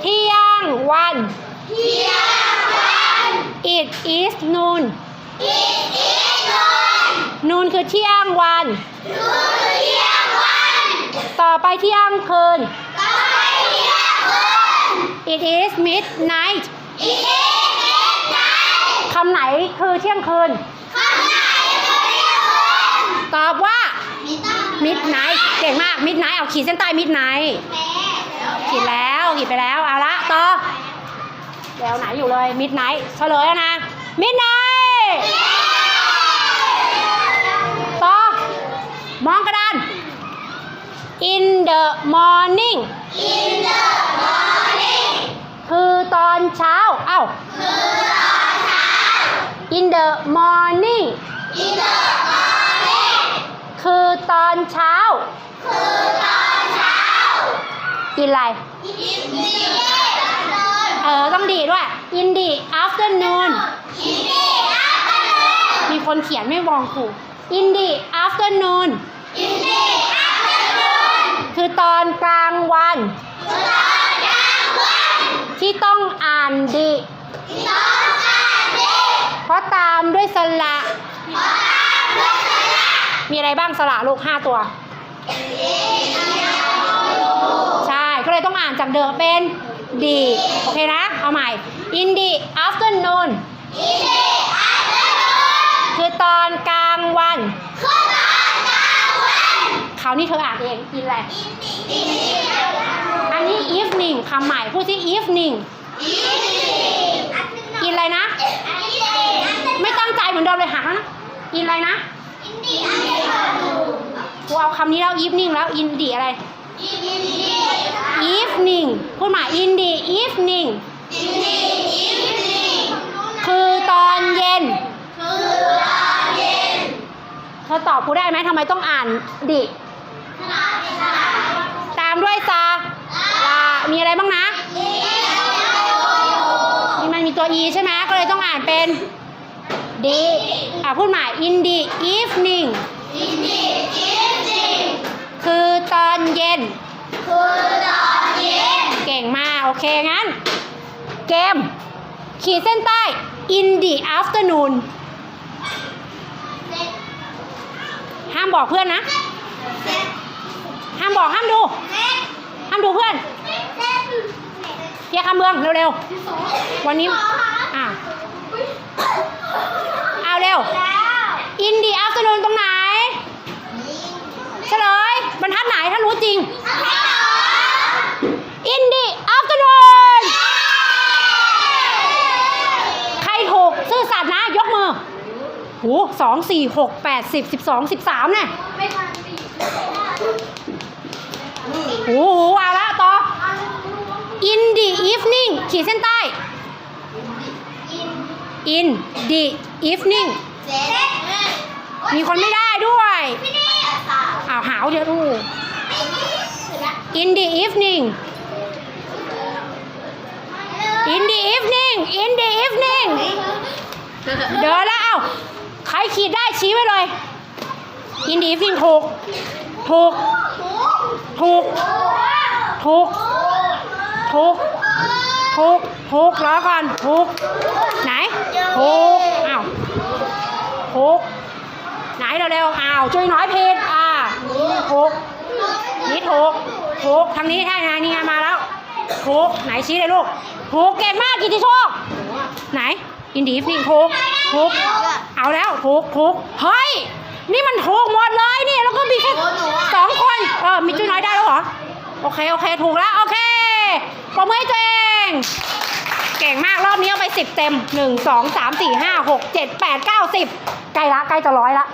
เที่ยงวัน it is noon noon คือเที่ยงวัน ต่อไปเที่ยงคืน it is midnight คำไหนคือเที่ยงคืน ตอบว่า midnight เก่งมาก midnight เอาขีดเส้นใต้ midnight ขีดแล้วขีดไปแล้วเอาละต่อเดี๋ยวไหนอยู่เลย midnight เฉลยแล้วนะ midnight ต่อมองกระดาน in the morning คือตอนเช้า เอ้า in the morning คือตอนเช้า กินอะไร เออ ต้องดีด้วย in the afternoon มีคนเขียนไม่มองครู in the afternoon คือตอนกลางวัน ที่ต้องอ่านดีเพราะตามด้วยสระ มีอะไรบ้างสระลูกห้าตัวใช่ก็ เลยต้องอ่านจากเดิมเป็นดีโอเคนะ เอาใหม่ in the afternoon คือตอนกลางวัน คราวนี้เธออ่านเอง in อะไรอันนี้ evening คำใหม่พูดที่ evening in อะไรนะ ไม่ตั้งใจเหมือนเดิมเลยหักแล้วนะ in อะไรนะกูเอาคำนี้แล้ว evening แล้ว in the อะไร evening พูดใหม่ in the evening คือตอนเย็น เธอตอบกูได้ไหมทำไมต้องอ่านดิตามด้วยซาลามีอะไรบ้างนะนี่มันมีตัว e ใช่ไหมก็เลยต้องอ่านเป็น d อะพูดใหม่ in the evening คือตอนเย็น เก่งมาก โอเค งั้น เกม ขีดเส้นใต้ in the afternoon ห้ามบอกเพื่อนนะ ห้ามบอกห้ามดู ห้ามดูเพื่อนเพียร์คำเมืองเร็วๆ วันนี้ อะเอาเร็ว in the afternoon ตรงไหน เฉลย บรรทัดไหนถ้ารู้จริง in the afternoon ใครถูกซื่อสัตย์นะ ยกมือ โหสองสี่หกแปดสิบสิบสองสิบสามเนี่ยโอ้โหเอาละต่อ in the evening ขีดเส้นใต้ in the evening มีคนไม่ได้ด้วยอ้าวหาวเดี๋ยวดู in the evening in the evening in the evening เดินแล้วเอา รขีดได้ชี้ไว้เลย in the evening ถูก ถูก ถูก ถูก ถูก ถูก ถูกรอก่อน ถูก ไหน ถูก อ้าวถูก ไหนเร็วๆอ้าวช่วยน้อยเพจอ่าถูก นี่ถูก ถูก ทางนี้ใช่ไงนี่ไงมาแล้วถูก ไหนชี้เลยลูกถูกเก่งมากกิติโชค ไหน อินดีฟนี่ถูกถูกเอาแล้วถูกถูกเฮ้ย นี่มันถูกหมดเลยนี่แล้วก็มีแค่สองคนเออมีจุ้ยน้อยได้แล้วเหรอ โอเค โอเค ถูกแล้ว โอเคปรบมือให้ตัวเอง เก่งมากรอบนี้เอาไปสิบเต็มหนึ่งสองสามสี่ห้าหกเจ็ดแปดเก้าสิบใกล้ละใกล้จะร้อยละ